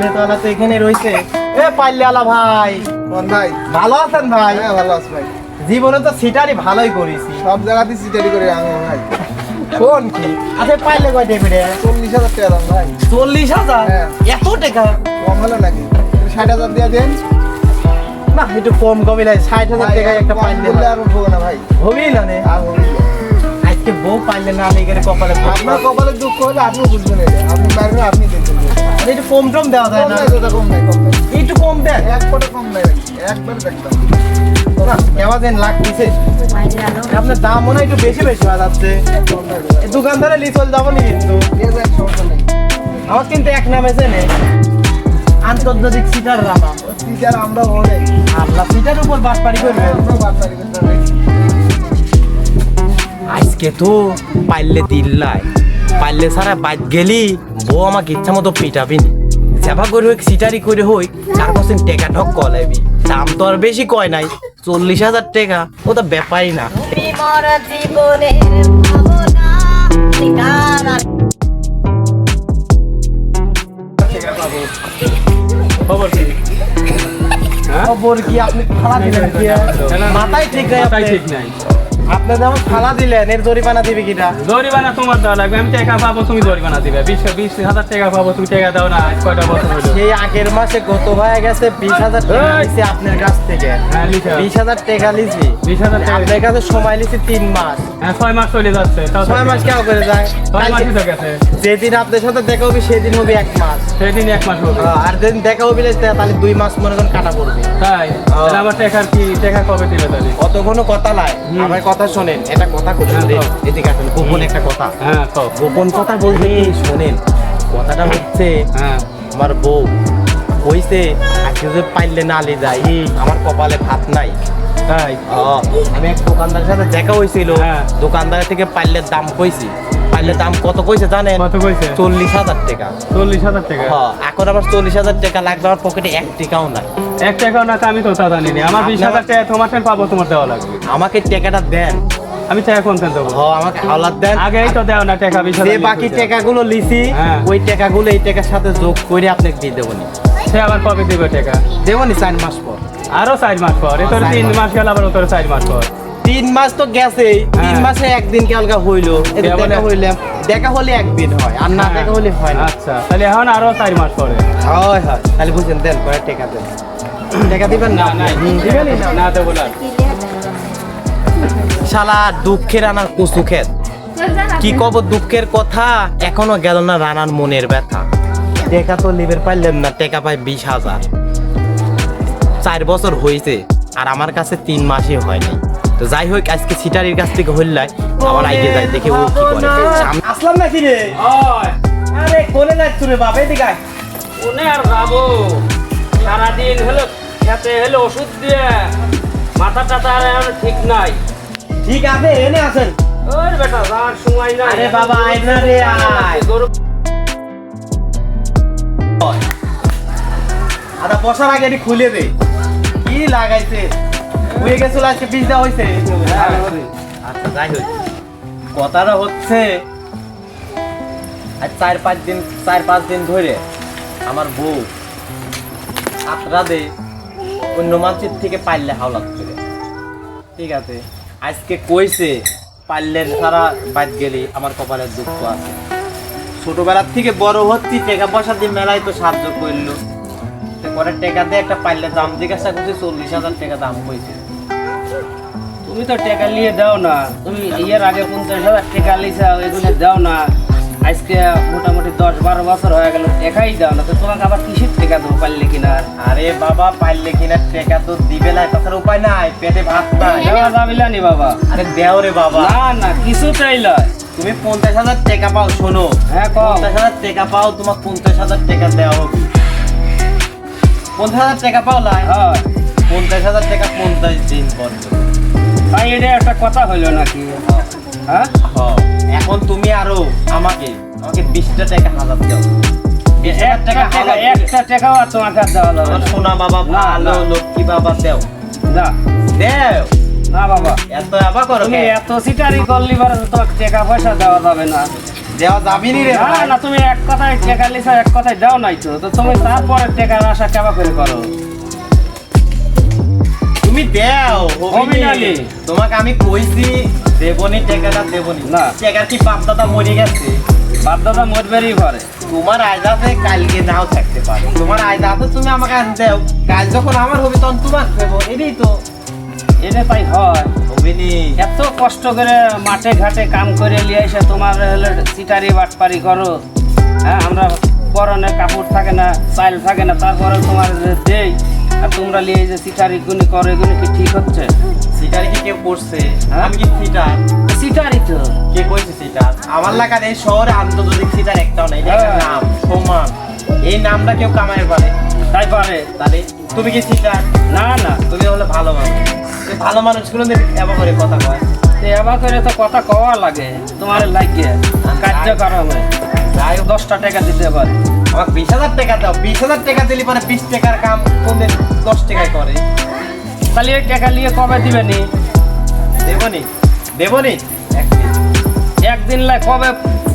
নেতালা তো এখানে রয়েছে। এ পাল্লালা ভাই। কোন ভাই? ভালো আছেন ভাই? হ্যাঁ ভালো আছি ভাই। জীবনে তো সিটারই ভালোই করেছি। সব জায়গাতে সিটারি করে আমি ভাই। কোন কি? আচ্ছা পাইলে কয় টেবিলে চল্লিশ হাজার টাকা দাম ভাই। চল্লিশ হাজার? হ্যাঁ। এত টাকা? কম হলো নাকি? ষাট হাজার দিয়ে দেন। না একটু কম কমই লাগে। ষাট হাজার টাকায় একটা পাইলে বললে আর উঠবো না ভাই। হবেই না? নে হবে। আজকে বউ পাইলে না লেগে কপালে আপনার কপালে দুঃখ হলে আপনি বুঝবেন আপনি পারবেন আপনি দেখবেন। একটু কম টম দেওয়া যায় না। কম নাই কম নাই। একটু কম দেন। এক ফটো কম নাই একবার দেখতাম আপনার দাম মনে হয় একটু বেশি বেশি হয়ে। এই দোকানদারে লিচল যাব নি কিন্তু। আমার কিন্তু এক নামে চেনে। আন্তর্জাতিক সিটার রামা। টিচার আমরা অনেক আপনার সিটার উপর আমরা বার্তারি করতে পারি। আজকে তো পাইলে দিল্লাই পাইলে সারা বাদ গেলি বউ আমাকে ইচ্ছা মতো পিটাবি নি। সেবা করে হোক সিটারি করে হই চার পার্সেন্ট টেকা ঠক কলাইবি দাম তো আর বেশি কয় নাই চল্লিশ হাজার টাকা ও তো ব্যাপারই না। খবর কি? খবর কি? আপনি খালা দিলেন কি? মাথায় ঠিক নাই আপনি। ঠিক নাই। আপনি যেমন খালা দিলেন এর জরিমানা দিবে কিটা জরিমানা তোমার দেওয়া লাগবে। আমি টাকা পাবো তুমি জরিমানা দিবে। বিশ বিশ হাজার টাকা পাবো তুমি টাকা দাও না আজ কয়টা বছর হলো? সেই আগের মাসে গত হয়ে গেছে? বিশ হাজার টাকা এই! আপনার কাছ থেকে। বিশ হাজার টাকা লিছি। বিশ হাজার টাকা আপনার কাছে সময় তিন মাস। হ্যাঁ ছয় মাস চলে যাচ্ছে ছয় মাস কেমন করে যায়? ছয় মাসই তো গেছে। যেদিন আপনার সাথে দেখা হবে সেদিন হবে এক মাস। সেদিন এক মাস হবে। আর যেদিন দেখা হবে তাহলে দুই মাস মনে করেন কাটা পড়বে। তাই? আমার টাকার কি টাকা কবে দিবে তাহলে? অত কোনো কথা নাই। আমার কথা শোনেন এটা কথা কোথায় হ্যাঁ। এদিকে আসেন গোপন একটা কথা। হ্যাঁ গোপন কথা বলতে শোনেন কথাটা হচ্ছে হ্যাঁ। আমার বউ হইছে আজকে যদি পাইলে না লে যাই আমার কপালে ভাত নাই। তাই? আমি এক দোকানদারের সাথে দেখা হয়েছিল হ্যাঁ। দোকানদার থেকে পাইলে দাম কইছি। পাইলের দাম কত কইছে জানেন? কত কইছে? চল্লিশ হাজার টাকা। চল্লিশ হাজার টাকা? হ্যাঁ, এখন আমার চল্লিশ হাজার টাকা লাগবে আমার পকেটে এক টাকাও নাই। এক টাকাও না আমি তো তা জানি না। আমার বিশ হাজার টাকা তোমার টাকা পাবো তোমার দেওয়া লাগবে। আমাকে টাকাটা দেন। আমি টাকা কোন দেবো? হ আমাকে হাওলাত দেন। আগেই তো দেও না টাকা বিশ যে বাকি টাকাগুলো লিছি হ্যাঁ। ওই টাকাগুলো এই টাকার সাথে যোগ করে আপনাকে দিয়ে দেবো নি সে আবার কবে দিবে টাকা? দেবো নি চার মাস পর। আরও চার মাস পর। এ তোর তিন মাস। গেল আবার ও তোর চার মাস পর। তিন মাস তো তিন হ্যাঁ। মাসে একদিন কে আলগা হইল? দেখা হইলে দেখা হলে একদিন হয় আর না হ্যাঁ। দেখা হলে হয় না। আচ্ছা তাহলে এখন আরও চার মাস পরে। হয় হয়। তাহলে বুঝছেন দেন কয়েক টাকা দেন। টাকা দিবেন না? না না দেবো না। শালা দুঃখের আনার কচু খেত কি কব দুঃখের কথা? এখনও গেল না রানার মনের ব্যথা। টেকা তো লিবের পাইলেন না টেকা পাই বিশ হাজার। চার বছর হয়েছে আর আমার কাছে তিন মাসই হয়নি। তো যাই হোক আজকে সিটারির কাছ থেকে হইলাই আমার আইডিয়া যাই দেখে ও কি করে। আসলাম নাকি রে? আরে কোনে যাচ্ছ রে বাবা এদিকে আয়। কোনে আর যাব? সারাদিন হলো খেতে হলো ওষুধ দিয়ে। মাথা টাথা আর ঠিক নাই। ঠিক আছে এনে আসেন। ওর বেটা যাওয়ার সময় নাই। আরে বাবা, আয় না রে, আয়। আদা বসার আগে এটি খুলে দে। কি লাগাইছে? হয়ে আজকে দেওয়া হয়েছে আচ্ছা যাই হোক। কথাটা হচ্ছে চার পাঁচ দিন, চার পাঁচ দিন ধরে আমার বউ দে অন্য মাছের থেকে পাইলে হাওলাত করে ঠিক আছে? আজকে কইছে পারলে সারা বাদ গেলি আমার কপালের দুঃখ আছে। ছোটবেলার থেকে বড় হচ্ছি, টাকা পয়সা দিয়ে মেলায় তো সাহায্য করল। পরে টাকা দিয়ে একটা পাইলে দাম জিজ্ঞাসা করছি চল্লিশ হাজার টাকা দাম হয়েছে তুমি তো টাকা নিয়ে দাও না তুমি এর আগে পঞ্চাশ হাজার টাকা লিছা এগুলো দাও না। আজকে মোটামুটি দশ বারো বছর হয়ে গেল টাকাই দাও না তো তোমাকে আবার কিসের টাকা দেবো পারলে কিনা? আরে বাবা পাইলে কিনা টাকা তো দিবে না তাছাড়া উপায় নাই পেটে ভাত নাই। দেওয়া যাবিলা নি বাবা। আরে দেও রে বাবা। না না কিছুটাই লয় তুমি পঞ্চাশ হাজার টাকা পাও শোনো। হ্যাঁ পঞ্চাশ হাজার টাকা পাও তোমার পঞ্চাশ হাজার টাকা দেওয়া হবে। পঞ্চাশ হাজার টাকা পাও লাই। হ্যাঁ। পঞ্চাশ হাজার টাকা পঞ্চাশ দিন পর দেবো। তাই এটা একটা কথা হইল নাকি? হ্যাঁ? এখন তুমি আরও আমাকে আমাকে বিশটা টাকা হাজার দাও। একটা টাকা টাকা একটা টাকাও আর তোমাকে দেওয়া সোনা বাবা ভালো লক্ষ্মী বাবা দেও। না। দেও। না বাবা। এত আবার করো এত সিটারি করলি বারে তোমাকে টাকা পয়সা দেওয়া যাবে না। দেওয়া যাবি নি রে না না তুমি এক কথায় টেকা লিছো এক কথায় দাও নাই তো। তো তুমি তারপরে টেকার আশা কেবা করে করো? তুমি দেও হবি তোমাকে আমি কইছি দেবনি টাকাটা দেবনি। না। টাকার কি বাপ দাদা মরে গেছে? বাপ দাদা মরবেরই পারে। তোমার আয়দাতে কালকে নাও থাকতে পারে। তোমার আয়দাতে তুমি আমাকে আন দেও। কাল যখন আমার হবে তখন তোমার দেবো। এটাই তো। এটা তাই হয়। এত কষ্ট করে মাঠে ঘাটে কাম করে নিয়ে এসে তোমার হলো চিটারি বাটপারি করো। হ্যাঁ আমরা পরনে কাপড় থাকে না চাইল থাকে না তারপরে তোমার দেই আর তোমরা নিয়ে যে চিটারি গুনি করো এগুলি কি ঠিক হচ্ছে? সিটার কি কেউ করছে? হ্যাঁ? আমি কি সিটার চিটারি তো। কে কইছে সিটার আমার লাগার এই শহরে আন্তর্জাতিক সিটার একটাও নাই হ্যাঁ। নাম সমান এই নামটা কেউ কামায় পারে। তাই পারে। তাহলে তুমি কি সিটার না না তুমি হলে ভালো মানুষ। ভালো মানুষগুলো এবার করে কথা কয়। তো এবার করে তো কথা কওয়া লাগে। তোমার লাগিয়ে কার্যক্রমে যাই হোক, দশটা টাকা দিতে পারে। আমাকে বিশ হাজার টাকা দাও। বিশ হাজার টাকা দিলে পরে বিশ টাকার কাম কোনদিন দশ টাকায় করে। তাহলে টাকা নিয়ে কবে দেবনি দেবনি একদিন। একদিন লাই কবে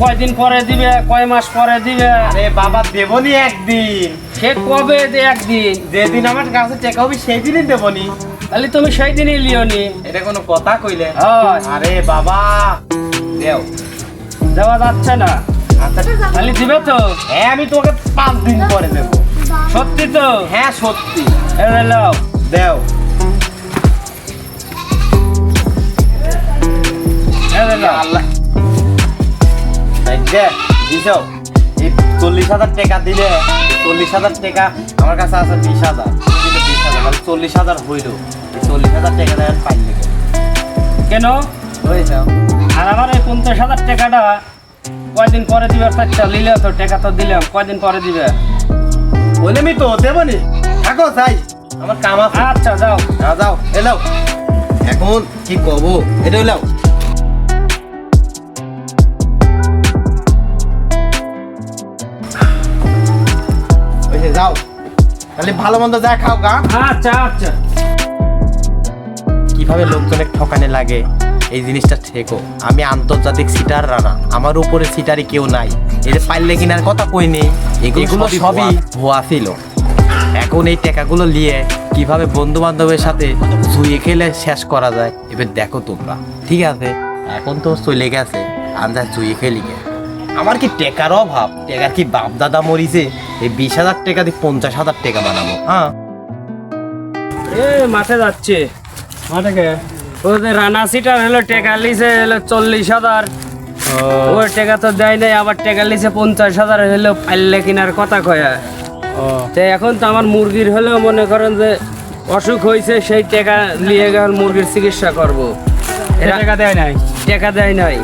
কয়দিন পরে দিবে কয় মাস পরে দিবে? আরে বাবা দেবনি একদিন। সে কবে দে একদিন? যেদিন আমার কাছে টাকা হবে সেই দিনই দেবনি। তাহলে তুমি সেই দিনই লিওনি এটা কোনো কথা কইলে? আরে বাবা দেও। দেওয়া যাচ্ছে না। আচ্ছা। তাহলে দিবে তো? হ্যাঁ আমি তোমাকে পাঁচ দিন পরে দেবো। সত্যি তো? হ্যাঁ সত্যি। দেও। দিছ এই চল্লিশ হাজার টাকা দিলে চল্লিশ হাজার টাকা আমার কাছে আছে বিশ হাজার। বিশ হাজার মানে চল্লিশ হাজার হইল। এই চল্লিশ হাজার টাকা দেয় পাইলে। কেন? হয়ে যাও আর আমার এই পঞ্চাশ হাজার টাকাটা কয়দিন পরে দিবে? চারটা নিলে তো টাকা তো দিলাম কয়দিন পরে দিবে? বলে আমি তো দেবনি থাকো যাই। আমার কাম আছে। আচ্ছা যাও। না যাও। এলাও এখন কি কব এটা এলাও যাও। তাহলে ভালো মন্দ যা খাও গা। আচ্ছা আচ্ছা। কীভাবে লোকজনের ঠকানে লাগে এই জিনিসটা ঠেকো। আমি আন্তর্জাতিক সিটার রানা আমার উপরে সিটারই কেউ নাই। এই যে পাইলে কিনার কথা কই নেই। এগুলো সবই ভুয়া ছিল। এখন এই টাকাগুলো নিয়ে কীভাবে বন্ধু বান্ধবের সাথে জুয়ে খেলে শেষ করা যায় এবার দেখো তোমরা। ঠিক আছে? এখন তো চলে গেছে। আমরা জুয়ে খেলি আমার কি টেকার অভাব? টেকার কি বাপ দাদা মরিছে? এই বিশ হাজার টাকা দিয়ে পঞ্চাশ হাজার টাকা বানাবো। হ্যাঁ। এ মাঠে যাচ্ছে। মাঠে কে? ওদের রানা সিটার হলো টাকা লিছে হলো চল্লিশ হাজার। ওই টাকা তো দেয় নাই আবার টাকা লিছে পঞ্চাশ হাজার হলো পাইলে কিনার কথা কয়া। তো এখন তো আমার মুরগির হলেও মনে করেন যে অসুখ হয়েছে সেই টাকা নিয়ে গেল মুরগির চিকিৎসা করব। টাকা দেয় নাই? টাকা দেয় নাই।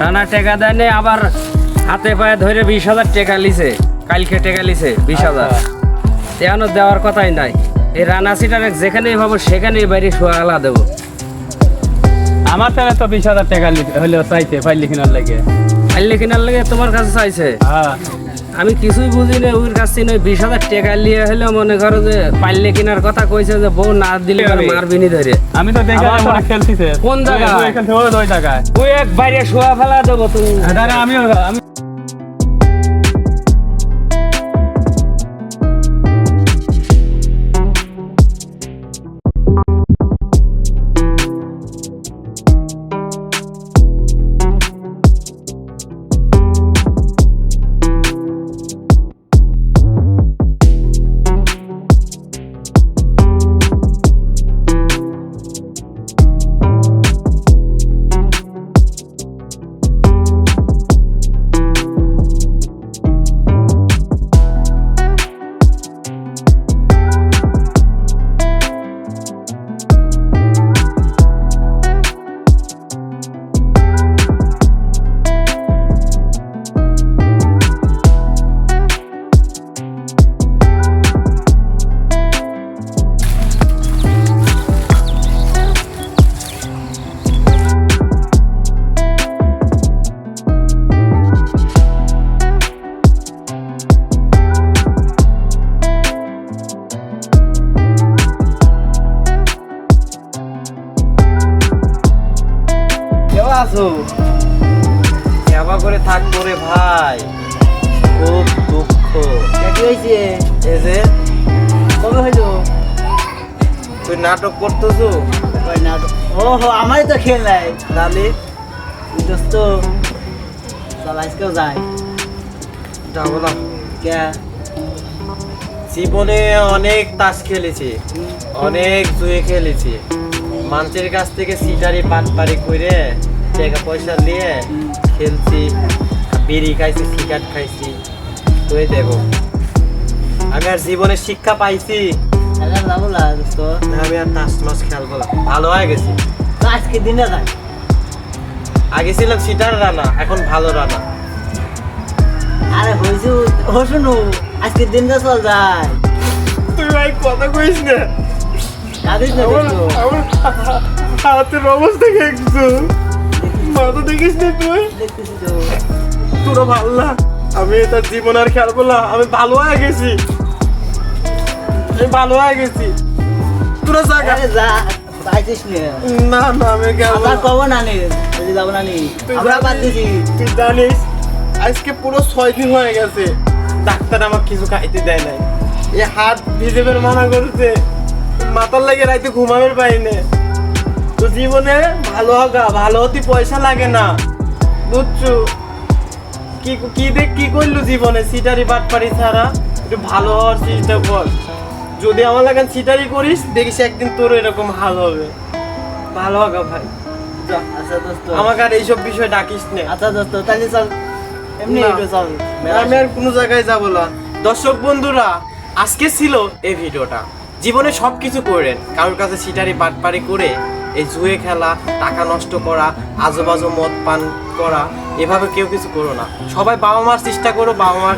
রানা টাকা দেয় নাই আবার হাতে পায়ে ধরে বিশ হাজার টাকা লিছে কালকে টাকা লিছে বিশ হাজার। এখনও দেওয়ার কথাই নাই। এই রানা সিটার যেখানেই ভাবো সেখানেই বাইরে সোয়ালা দেবো। আমার তাহলে তো বিশ হাজার টাকা হলেও চাইছে ফাইল লিখিনার লাগে। পাইলে লিখিনার লাগে তোমার কাছে চাইছে? হ্যাঁ। আমি কিছুই বুঝি না ওর কাছে নয় বিশ হাজার টাকা নিয়ে হলেও মনে করো যে পাইলে কেনার কথা কইছে যে বউ না দিলে মারবি নি ধরে। আমি তো দেখে খেলতিছে। কোন জায়গায়? থেকে ওই এক বাইরে শোয়া ফেলা দেবো তুমি। দাঁড়া আমিও আমি আছো? করে থাকব রে ভাই। খুব দুঃখ। কি হয়েছে এই যে? কবে হইল? তুই নাটক করতেছো? ওই ও হো আমারই তো খেল নাই। তাহলে দোস্ত চল আজকেও যাই। যাব না। কে? জীবনে অনেক তাস খেলেছি। অনেক জুয়ে খেলেছি। মানুষের কাছ থেকে সিটারি পাটপারি করে টাকা পয়সা নিয়ে খেলছি বিড়ি খাইছি সিগারেট খাইছি। তুই দেখো আমি আর জীবনে শিক্ষা পাইছি। আমি আর তাস মাস খেলব না। ভালো হয়ে গেছি। আজকে দিনে যাই। আগে ছিলাম সিটার রানা এখন ভালো রানা। আরে হয়েছু ও শুনু আজকে দিনটা চল যাই। তুই ভাই কথা কইস না। কাঁদিস না দোস্ত হাতের অবস্থা দেখছ মাথা দেখিস না তুই? তোরা ভালো না। আমি তার জীবন আর খেলব না। আমি ভালো হয়ে গেছি। আমি ভালো হয়ে গেছি। তোরা যা না? না আমি খেলব কব না। নি যাব না নি। আমরা বাদ দিছি তুই জানিস আজকে পুরো ছয় দিন হয়ে গেছে। ডাক্তার আমার কিছু খাইতে দেয় নাই। এই হাত ভিজেবের মানা করছে। মাথার লাগে রাইতে ঘুমাবের পাইনে তো জীবনে ভালো হগা ভালো হতে পয়সা লাগে না। বুঝছ? কি কি দেখ কি করল জীবনে? সিটারি বাটপারি ছাড়া। একটু ভালো হওয়ার চেষ্টা কর। যদি আমার লাগান সিটারি করিস দেখিস একদিন তোর এরকম হাল হবে। ভালো হগা ভাই। যা। আচ্ছা দোস্ত। আমাকে আর এইসব বিষয় ডাকিস না। আচ্ছা দোস্ত তাহলে চল। এমনি চল। আমি আর কোনো জায়গায় যাব না। দর্শক বন্ধুরা আজকে ছিল এই ভিডিওটা। জীবনে সব কিছু করেন কারোর কাছে সিটারি বাটপারি করে এই জুয়ে খেলা, টাকা নষ্ট করা, আজোবাজো মদ পান করা, এভাবে কেউ কিছু করো না। সবাই বাবা মার চেষ্টা করো বাবা মার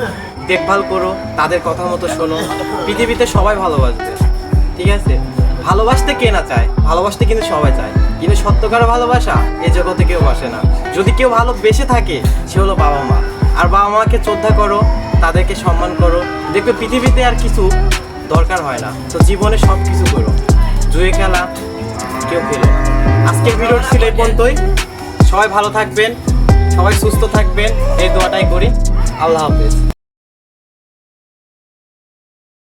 দেখভাল করো, তাদের কথা মতো শোনো। পৃথিবীতে সবাই ভালোবাসবে, ঠিক আছে? ভালোবাসতে কে না চায়? ভালোবাসতে কিন্তু সবাই চায়। কিন্তু সত্যকার ভালোবাসা এই জগতে কেউ বাসে না। যদি কেউ ভালোবেসে থাকে, সে হলো বাবা মা আর বাবা মাকে শ্রদ্ধা করো, তাদেরকে সম্মান করো। দেখবে পৃথিবীতে আর কিছু দরকার হয় না। তো জীবনে সব কিছু করো। জুয়ে খেলা কেউ খেলো না। আজকের ভিডিওটি ছিল এই পর্যন্তই। সবাই ভালো থাকবেন, সবাই সুস্থ থাকবেন, এই দোয়াটাই করি। আল্লাহ হাফেজ।